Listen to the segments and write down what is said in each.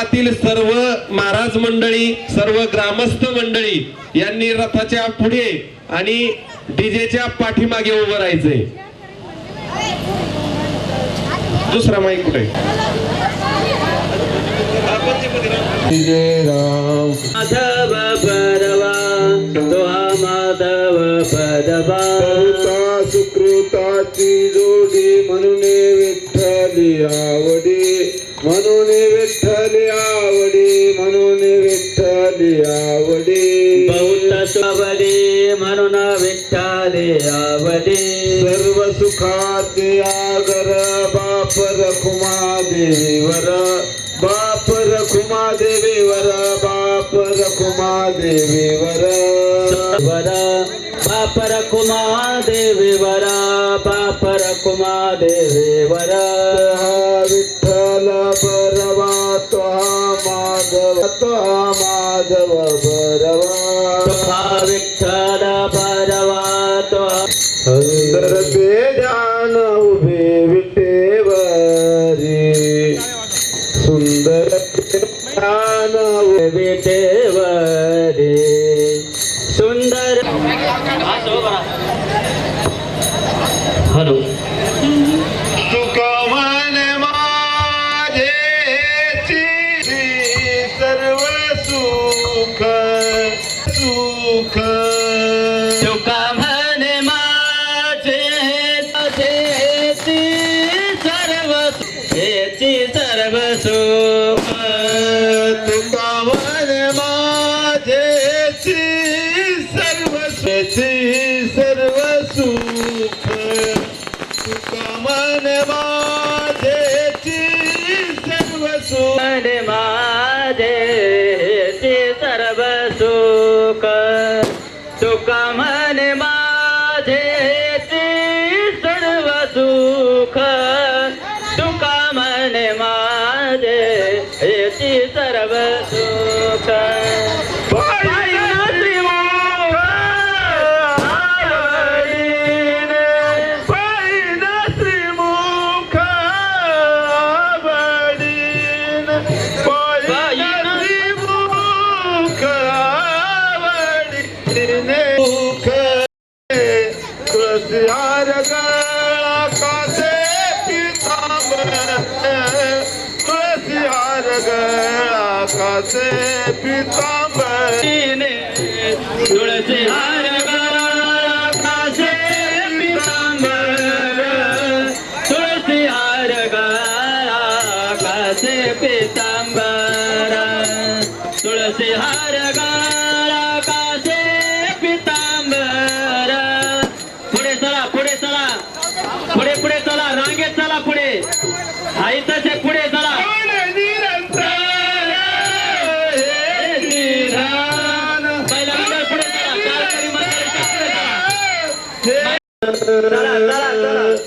गावातील सर्व महाराज मंडळी सर्व ग्रामस्थ मंडळी यांनी रथाच्या पुढे आणि डीजेच्या पाठीमागे उभं राहायचंय. दुसरा माईक कुठे? राम. म्हणून विठ्ठले आवडी सर्व सुखाचे आगर बाप रखुमा देवीवर बाप रखुमा देवीवर बाप रखुमा देवीवर वरा बापर कुमा देवी वरा बापर कुमा देवी वरा हा विठ्ठल बरवा तो माधव तो माधव बरवा Yeah. सर्व सुख तुळशीहार गळा हार गळा कासे पितांबर तुळशी हार गळा कासे पितांबर तुळशी हार गळा Tara, tara, tara.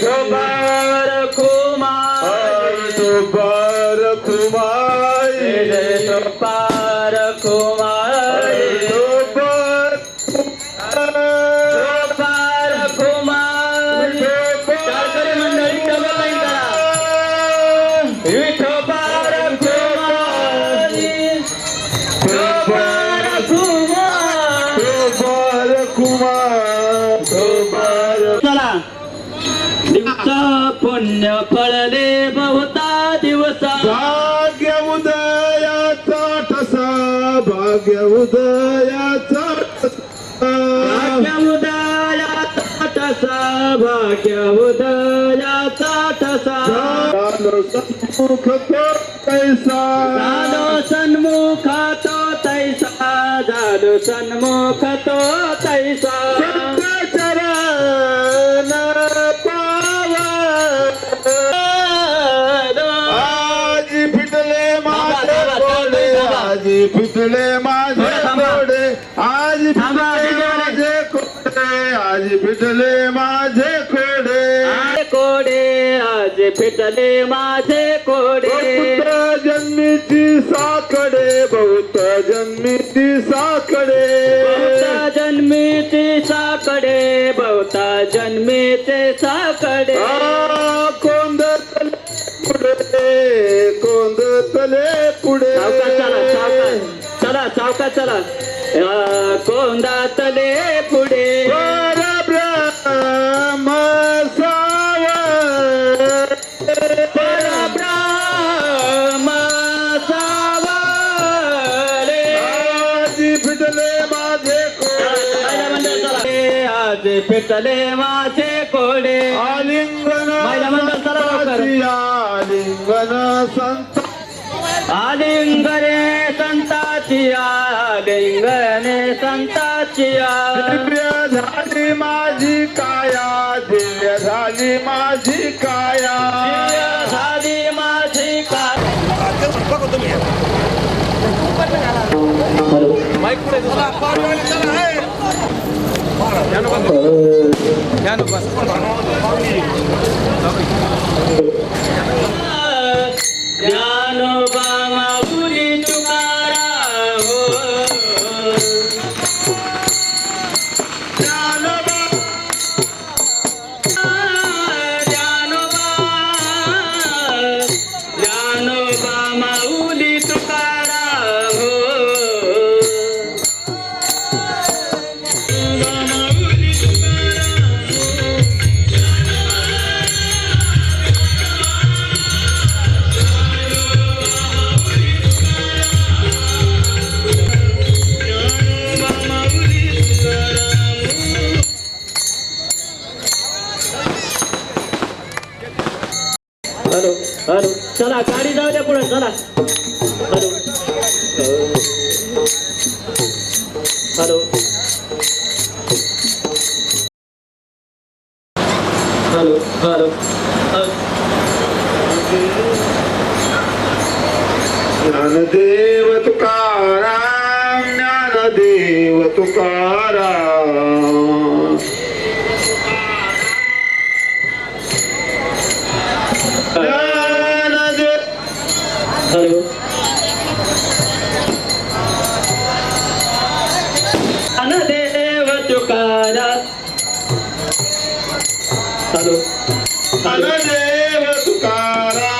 Topa भाग्य उदयाचा ठसा भाग्य उदयाचा भाग्य उदयाचा ठसा भाग्य उदयाचा ठसा सन्मुख तो कैसा झालो सन्मुख तो तैसा झालो सन्मुख तो तैसा. माझे कोडे आज फिटले माझे कोडे. कोडे आज फिटले माझे कोडे. जन्मीची साकडे बहुत जन्मीची साकडे. जन्मीची साकडे बहुता जन्मीचे साकडे. कोंदतले कोंदतले मंडळ चला. आज पेटले माझे कोडे आलिंगन महिला मंडळ चला लवकर. आलिंगन संत आलिंगने संताची आलिंगने संताची. दिव्य झाली माझी काया दिव्य झाली माझी काया. झाली माझी का ज्ञानोबा जाऊ द्या पुढे चला hello hello hello hello Dnyandev Tukaram Dnyandev Tukaram Salat. Halo. Halo Dewa Tukara.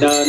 Dan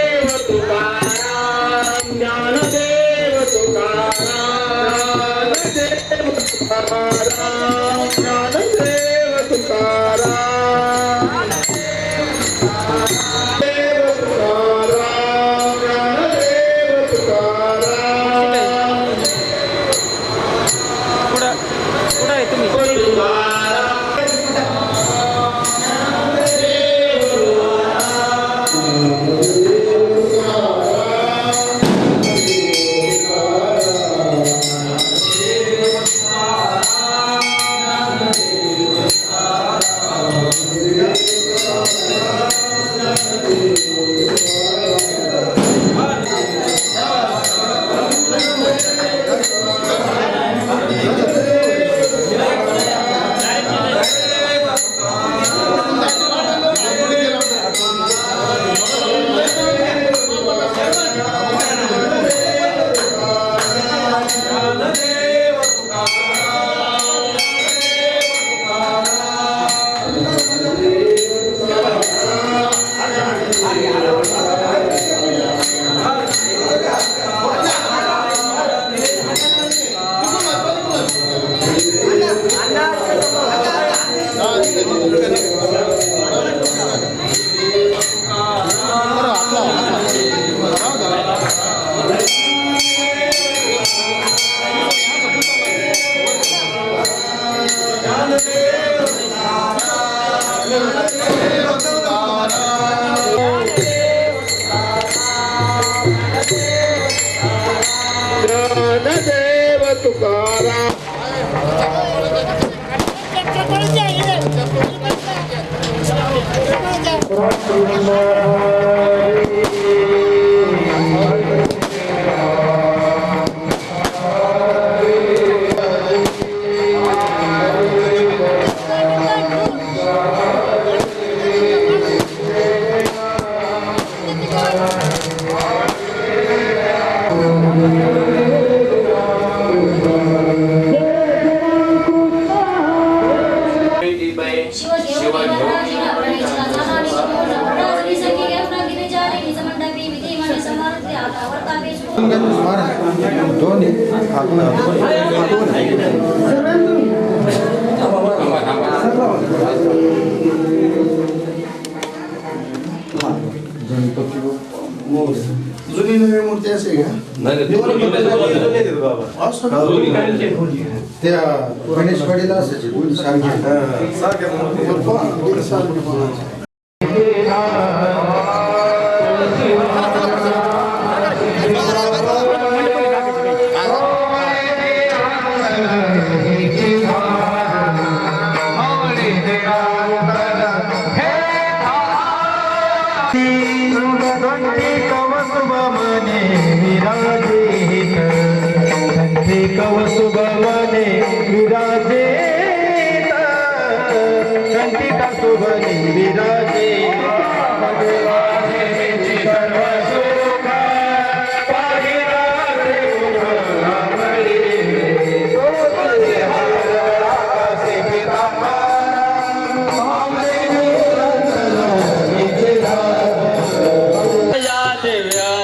Tukaram Thank you. जुनी नवी मूर्ती असे का असं का? त्या असायची सारखे over.